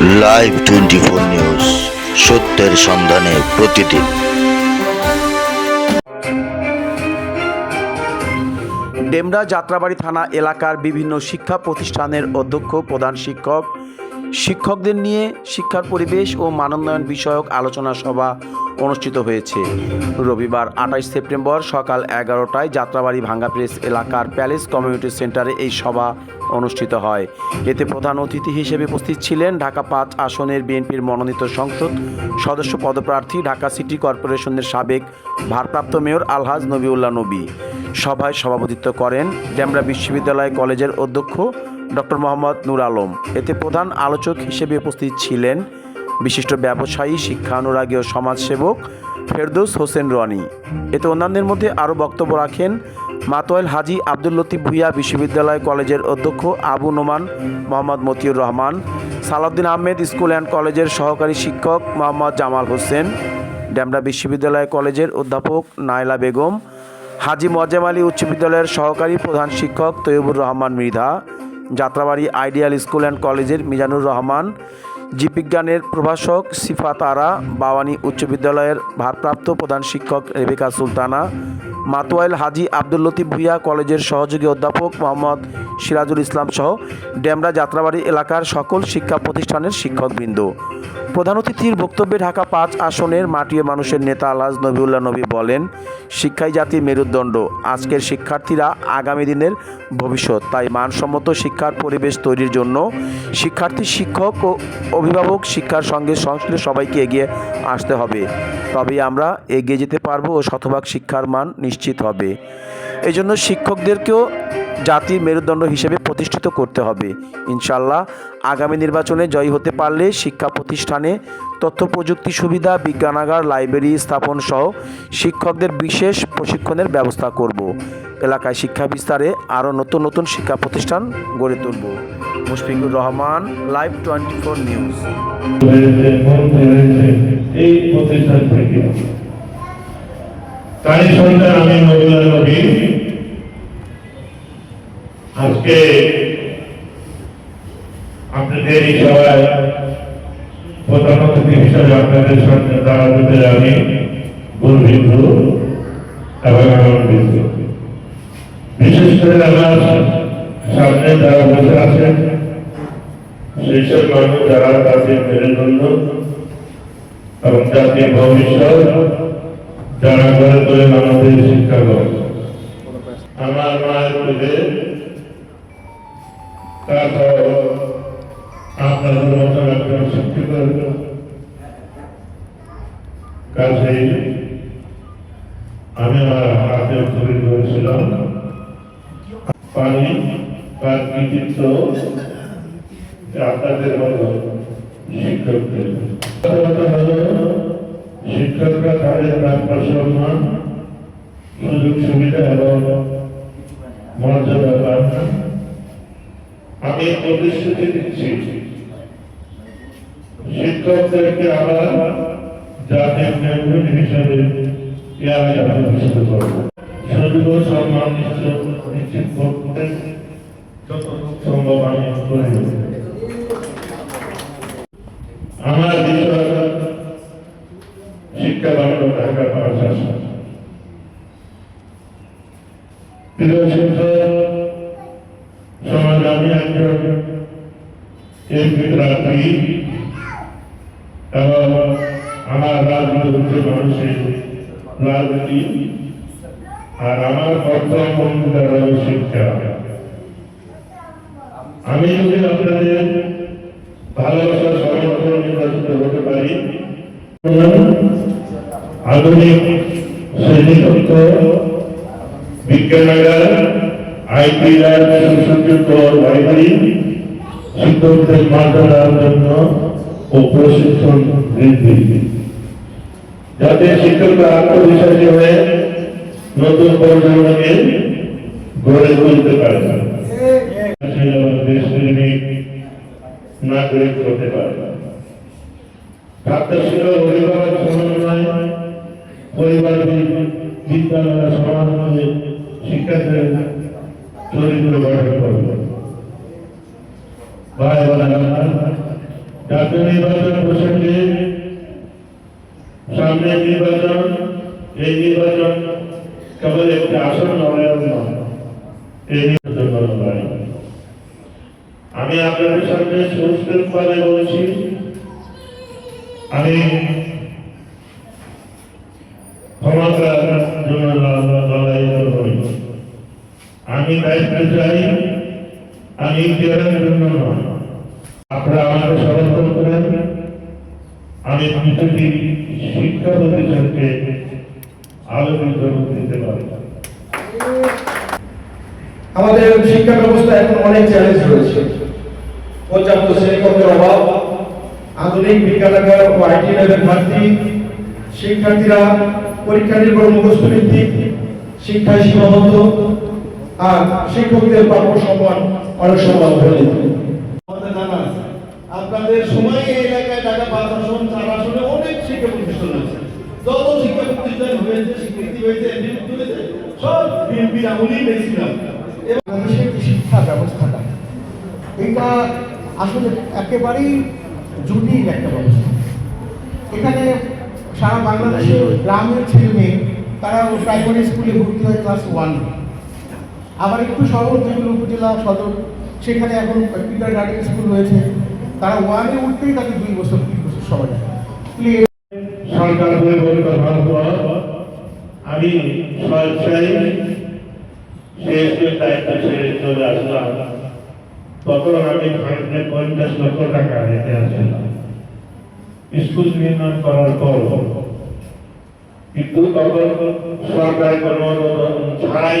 Live twenty four news সত্যের সন্ধানে প্রতিদিন। ডেমরা যাত্রাবাড়ি থানা এলাকার বিভিন্ন শিক্ষা প্রতিষ্ঠানের অধ্যক্ষ প্রধান শিক্ষক শিক্ষকদের নিয়ে শিক্ষার পরিবেশ ও মানোন্নয়ন বিষয়ক আলোচনা সভা অনুষ্ঠিত হয়েছে। রবিবার আঠাশ সেপ্টেম্বর সকাল এগারোটায় যাত্রাবাড়ি ভাঙ্গা প্রেস এলাকার প্যালেস কমিউনিটি সেন্টারে এই সভা অনুষ্ঠিত হয়। এতে প্রধান অতিথি হিসেবে উপস্থিত ছিলেন ঢাকা পাঁচ আসনের বিএনপির মনোনীত সংসদ সদস্য পদপ্রার্থী, ঢাকা সিটি কর্পোরেশনের সাবেক ভারপ্রাপ্ত মেয়র আলহাজ নবিউল্লাহ নবী। সভায় সভাপতিত্ব করেন ডেমরা বিশ্ববিদ্যালয় কলেজের অধ্যক্ষ ডক্টর মোহাম্মদ নূর আলম। এতে প্রধান আলোচক হিসেবে উপস্থিত ছিলেন বিশিষ্ট ব্যবসায়ী, শিক্ষানুরাগী ও সমাজসেবক ফেরদৌস হোসেন রনি। এতে অন্যান্যের মধ্যে আরও বক্তব্য রাখেন মাতোয়াল হাজি আব্দুল লতিফ ভুইয়া বিশ্ববিদ্যালয় কলেজের অধ্যক্ষ আবু নোমান মোহাম্মদ মতিউর রহমান, সালাউদ্দিন আহমেদ স্কুল অ্যান্ড কলেজের সহকারী শিক্ষক মোহাম্মদ জামাল হোসেন ডেমরা বিশ্ববিদ্যালয় কলেজের অধ্যাপক নাইলা বেগম, হাজি মোয়াজ্জেম আলী উচ্চ বিদ্যালয়ের সহকারী প্রধান শিক্ষক Toiyabur Rahman Mridha Jatrabari ideal school and কলেজের মিজানুর রহমান জীববিজ্ঞানের প্রভাষক সিফাত আরা বাওয়ানি উচ্চ বিদ্যালয়ের ভারপ্রাপ্ত প্রধান শিক্ষক রেবিকা সুলতানা, মাতোয়াইল হাজি আব্দুল লতিফ ভুইয়া কলেজের সহযোগী অধ্যাপক মোহাম্মদ সিরাজুল ইসলাম সহ ডেমরা যাত্রাবাড়ি এলাকার সকল শিক্ষা প্রতিষ্ঠানের শিক্ষকবৃন্দ। প্রধান অতিথির বক্তব্যে ঢাকা পাঁচ আসনের মাটিয়ে মানুষের নেতা আলহাজ নবিউল্লাহ নবী বলেন, শিক্ষাই জাতির মেরুদণ্ড। আজকের শিক্ষার্থীরা আগামী দিনের ভবিষ্যৎ। তাই মানসম্মত শিক্ষার পরিবেশ তৈরির জন্য শিক্ষার্থী শিক্ষক ও অভিভাবক শিক্ষার সঙ্গে সংশ্লিষ্ট সবাইকে এগিয়ে আসতে হবে। তবেই আমরা এগিয়ে যেতে পারব ও শতভাগ শিক্ষার মান নিশ্চিত হবে। এই জন্য শিক্ষকদেরকেও জাতির মেরুদণ্ড হিসেবে প্রতিষ্ঠিত করতে হবে। ইনশাল্লাহ আগামী নির্বাচনে জয়ী হতে পারলে শিক্ষা প্রতিষ্ঠানে তথ্য প্রযুক্তি সুবিধা, বিজ্ঞানাগার, লাইব্রেরি স্থাপন সহ শিক্ষকদের বিশেষ প্রশিক্ষণের ব্যবস্থা করব। এলাকায় শিক্ষা বিস্তারে আরও নতুন নতুন শিক্ষা প্রতিষ্ঠান গড়ে তুলব। Mushfiqur Rahman, live twenty four news. এই প্রতিষ্ঠান থেকে তাই সন্তান আমি নবুল্লাহ নবী আজকে আপনাদের এই সভায় প্রধান অতিথি হিসাবে আপনাদের সামনে দাঁড়াতে আমি গর্বিত এবং আনন্দিত। বিশেষ করে আমার সামনে যারা বসে আছেন সেই মানুষ যারা তাদের মেরুদণ্ড এবং জাতির ভবিষ্যৎ যারা গড়ে তোলেন আমাদের শিক্ষাগত আমার মায়ের পুজে তারপর আপনাদের মতন একজন শিক্ষিত কাছে আমি আমার হাতে তৈরি করেছিলাম পানি, তার কৃতিত্ব আপনাদের মতো শিক্ষকদের। শিক্ষকরা তাদের ব্যাপার সম্মান সুযোগ সুবিধা এবং মর্যাদা পান আমি প্রতিশ্রুতি দিচ্ছি, শিক্ষকদেরকে আবার জাতির মেরুদণ্ড হিসাবে সম্মান নিশ্চিত করতে যত সম্ভব আমি দেব। আমার বিষয় শিক্ষা বাংলা ঢাকা প্রশাসন প্রিয় শিক্ষক সমাজ আমি একজন এমপি প্রার্থী এবং আমার রাজনীতি হচ্ছে মানুষের রাজনীতি আর আমার কর্তব্য হল শিক্ষা আমি যদি আপনাদের ভালোবাসার সমর্থন নির্বাচিত হতে পারি, আধুনিক শ্রেণীকক্ষ বিজ্ঞানাগার আইটি ল্যাব সুসজ্জিত লাইব্রেরি শিক্ষকদের মাঠা জন্য ও প্রশিক্ষণ বৃদ্ধি যাতে শিক্ষকরা আত্মবিশ্বাসী হয়ে নতুন প্রজন্মকে গড়ে তুলতে পারে। নাগরিক হতে পারে। ছাত্র শিক্ষক অভিভাবক সমন্বয়, পরিবার বিদ্যালয় সমাজে শিক্ষার্থীদের চরিত্র গঠন করবে। ভাই বোনেরা, জাতীয় নির্বাচন প্রসঙ্গে সামনে নির্বাচন এই নির্বাচন কেবল একটি আসন লড়াইয়ের নয়। এই আমি ক্ষমতার দায়িত্ব চাই আমি ইতিহাসের জন্য নয় আপনারা আমাকে সমর্থন করেন আমি দুটি শিক্ষা প্রতিষ্ঠানকে আলোকিত দিতে পারি আমাদের শিক্ষা ব্যবস্থা এখন অনেক চ্যালেঞ্জ রয়েছে। পর্যাপ্ত শ্রেণীকক্ষের অভাব, আধুনিক বিজ্ঞানাগার ও আইটি ল্যাবের ঘাটতি, শিক্ষার্থীরা পরীক্ষা নির্ভর মুখস্থ ভিত্তিক শিক্ষায় সীমাবদ্ধ। আর শিক্ষকদের প্রাপ্য সম্মান অনেক সময় আছে আপনাদের সময় এই এলাকায় ঢাকা পাঁচ আসন চার আসনে অনেক শিক্ষা প্রতিষ্ঠান আছে। যত শিক্ষা প্রতিষ্ঠান হয়েছে স্বীকৃতি হয়েছে নিযুক্ত হয়েছে সব বিএনপির আমলেই পেয়েছিলাম বাংলাদেশের যে শিক্ষা ব্যবস্থাটা এটা আসলে একেবারেই জটিল একটা ব্যবস্থা। এখানে সারা বাংলাদেশের গ্রামের ছেলে মেয়ে তারা প্রাইমারি স্কুলে ভর্তি হয় ক্লাস ওয়ান। আবার একটু শহর যেগুলো উপজেলা, সদর, সেখানে এখন কিন্ডার গার্ডেন স্কুল রয়েছে। তারা ওয়ানে উঠতেই তাদের দুই বছর, তিন বছর পরিবর্তন আমি তখন আমি তখন সরকার ছাড়াই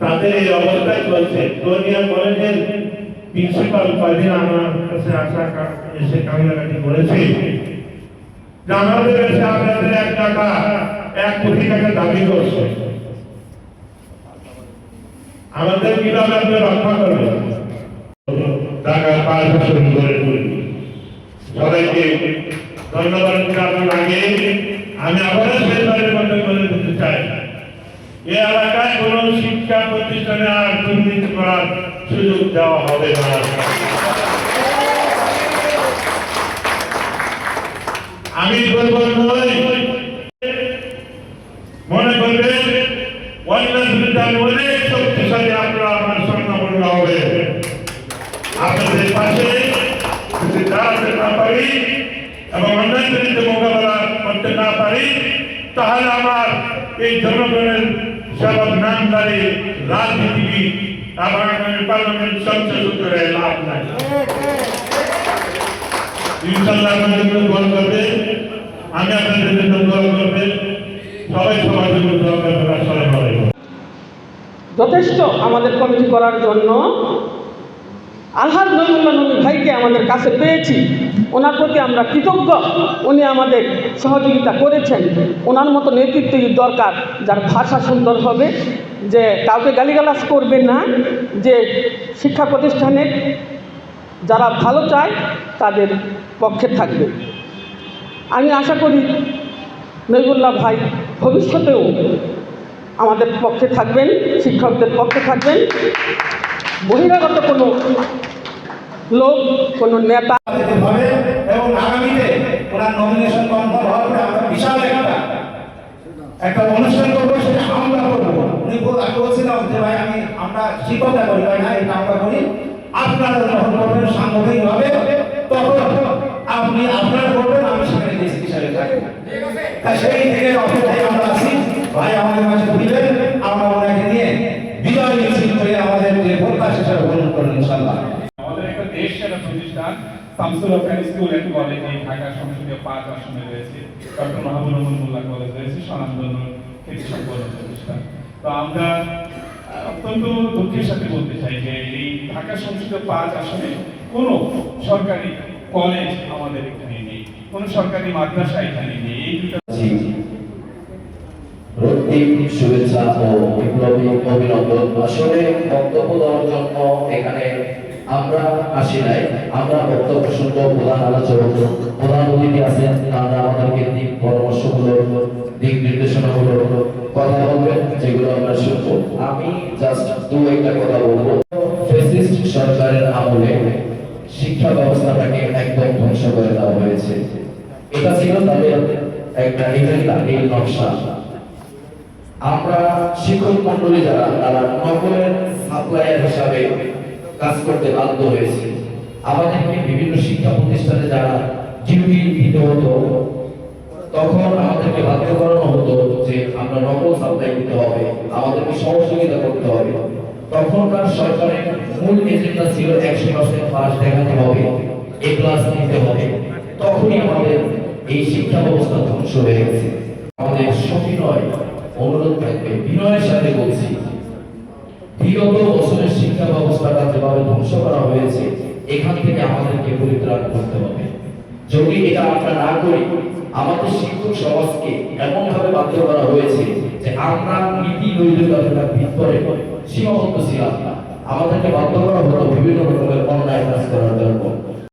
তাদের এই অবস্থায় চলছে। কোনিয়া কলেজের প্রিন্সিপাল কদিন আমার কাছে আসা এসে কান্নাকাটি করেছে। আমাদের কাছে আপনাদের এক টাকা, এক কোটি টাকা দাবি করছে। আমাদের কীভাবে আপনি রক্ষা করবেন টাকা পাঁচ বছর করি সবাইকে ধন্যবাদ জানানোর আগে আমি আবারও সেইবারের মতো বলে দিতে চাই। এ এলাকায় কোন শিক্ষা প্রতিষ্ঠানে আর দুর্নীতি করার সুযোগ দেওয়া হবে না। আমি বলব মনে করবেন অন্যান্য বিধান অনেক শক্তিশালী আপনারা আমার স্বর্ণপূর্ণ হবে। আপনাদের পাশে যদি দাঁড়াতে না পারি এবং অন্যান্য বিরুদ্ধে মোকাবেলা করতে না পারি, তাহলে আমার এই জনগণের সব নামদারি রাজনীতিবিদ আগামী পার্লামেন্ট সংসদ করে লাভ নাই। যথেষ্ট আমাদের কমিটি করার জন্য নইমুল্লাহ নবী ভাইকে আমাদের কাছে পেয়েছি। ওনার প্রতি আমরা কৃতজ্ঞ। উনি আমাদের সহযোগিতা করেছেন। ওনার মতো নেতৃত্বই দরকার, যার ভাষা সুন্দর হবে, যে কাউকে গালিগালাজ করবে না, যে শিক্ষা প্রতিষ্ঠানের যারা ভালো চায়, তাদের পক্ষে থাকবে। আমি আশা করি নইবুল্লাহ ভাই ভবিষ্যতেও আমাদের পক্ষে থাকবেন, শিক্ষকদের পক্ষে থাকবেন। বহিরাগত কোনো লোক, কোনো নেতা। এবং আগামীতে নমিনেশন কনফার্ম হওয়ার পরে আমরা বিশাল একটা একটা অনুষ্ঠান করব, সেটা আমরা করব। উনি বলছিলাম যে, ভাই, আমি আমরা শিক্ষকতা করি। ভাই, না, এটা আমরা করি। আপনারা যখন করবেন সাংগঠনিক তখন আপনি আপনারা করবেন, আমি সেখানে সেই থেকে অপেক্ষায় আমরা আছি। ভাই, আমাদের মাঝে আমরা ওনাকে নিয়ে বিজয় মিছিল করে আমাদের যে প্রত্যাশা, সেটা পূরণ করুন ইনশাল্লাহ প্রতিষ্ঠান শামসুল স্কুল অ্যান্ড কলেজ এই ঢাকা সংসদীয় পাঁচ আসনে রয়েছে। ডক্টর মাহবুব রহমান মোল্লা কলেজ রয়েছে, স্বনামধন্য খ্যাতি সম্পন্ন প্রতিষ্ঠান। তো আমরা অত্যন্ত দুঃখের সাথে বলতে চাই যে এই ঢাকা সংসদীয় পাঁচ আসনে কোনো সরকারি কলেজ আমাদের এখানে নেই, কোনো সরকারি মাদ্রাসা এখানে নেই। এই দুটো শুভেচ্ছা ও বিপ্লবী অভিনন্দন। আসলে বক্তব্য দেওয়ার জন্য এখানে আমরা আসি নাই, আমরা বক্তব্য শুনব, প্রধান আলোচক প্রধান অতিথি আছেন, তারা আমাদেরকে দিক পরামর্শগুলো দিক নির্দেশনাগুলো কথা বলবেন যেগুলো আমরা শুনব। আমি জাস্ট দু একটা কথা বলব। ফেসিস্ট সরকারের আমলে শিক্ষা ব্যবস্থাটাকে একদম ধ্বংস করে দেওয়া হয়েছে। এটা ছিল তাদের একটা এই নকশা। আমরা শিক্ষক মন্ডলী যারা, তারা নগরের সাপ্লায়ার হিসাবে কাজ করতে বাধ্য হয়েছে। আমাদেরকে বিভিন্ন শিক্ষা প্রতিষ্ঠানে যারা ডিউটি দিতে হতো, তখন আমাদেরকে বাধ্য করানো হতো যে আমরা নকল সাপ্লাই দিতে হবে, আমাদেরকে সহযোগিতা করতে হবে। তখনকার সরকারের মূল এজেন্ডা ছিল একশো পার্সেন্ট পাস দেখাতে হবে, এ ক্লাস নিতে হবে। তখনই আমাদের এই শিক্ষা ব্যবস্থা ধ্বংস হয়ে গেছে। আমাদের সবিনয় অনুরোধ থাকবে। বিনয়ের সাথে বলছি, বিগত বছরের শিক্ষা ব্যবস্থাটা যেভাবে ধ্বংস করা হয়েছে, এখান থেকে আমাদেরকে পরিত্রাণ করতে হবে। যদি এটা আমরা না করি, আমাদের শিক্ষক সমাজকে এমন ভাবে বাধ্য করা হয়েছে যে আমরা নীতি নৈতিকতার ভিতরে সীমাবদ্ধ ছিলাম আমাদেরকে বাধ্য করা হতো বিভিন্ন রকমের অন্যায় কাজ করার জন্য।